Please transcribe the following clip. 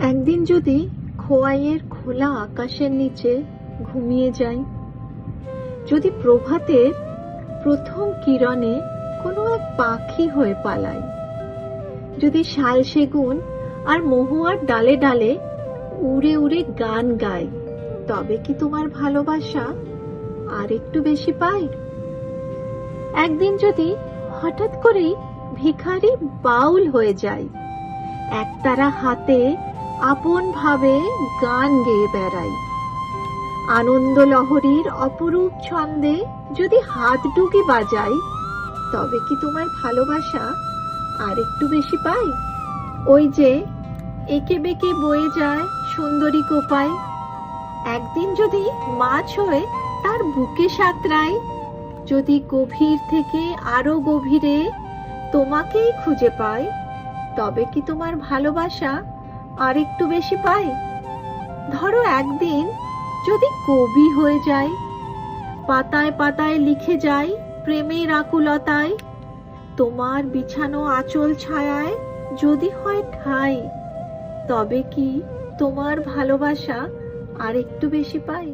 একদিন যদি খোয়াইয়ের খোলা আকাশের নিচে ঘুমিয়ে যাই, যদি প্রভাতের প্রথম কিরণে কোনো এক পাখি হয়ে পালাই, যদি শাল সেগুন আর মহুয়ার ডালে ডালে উড়ে উড়ে গান গায় তবে কি তোমার ভালোবাসা আর একটু বেশি পাই? একদিন যদি হঠাৎ করেই ভিখারি বাউল হয়ে যায় একতারা হাতে আপন ভাবে গান গেয়ে বেড়াই। আনন্দ লহরীর অপরূপ ছন্দে যদি হাত ডুকি বাজাই, তবে কি তোমার ভালোবাসা আর একটু বেশি পাই? ওই যে একে বেঁকে বয়ে যায় সুন্দরী কোপায়, একদিন যদি মাছ হয়ে তার বুকে সাঁতরাই, যদি গভীর থেকে আরও গভীরে তোমাকেই খুঁজে পাই, তবে কি তোমার ভালোবাসা আর একটু বেশি পাই? ধরো একদিন যদি কবি হয়ে যাই, পাতায় পাতায় লিখে যাই প্রেমের আকুলতায়, তোমার বিছানো আঁচল ছায়ায় যদি হয় ঠাই, তবে কি তোমার ভালোবাসা আর একটু বেশি পাই?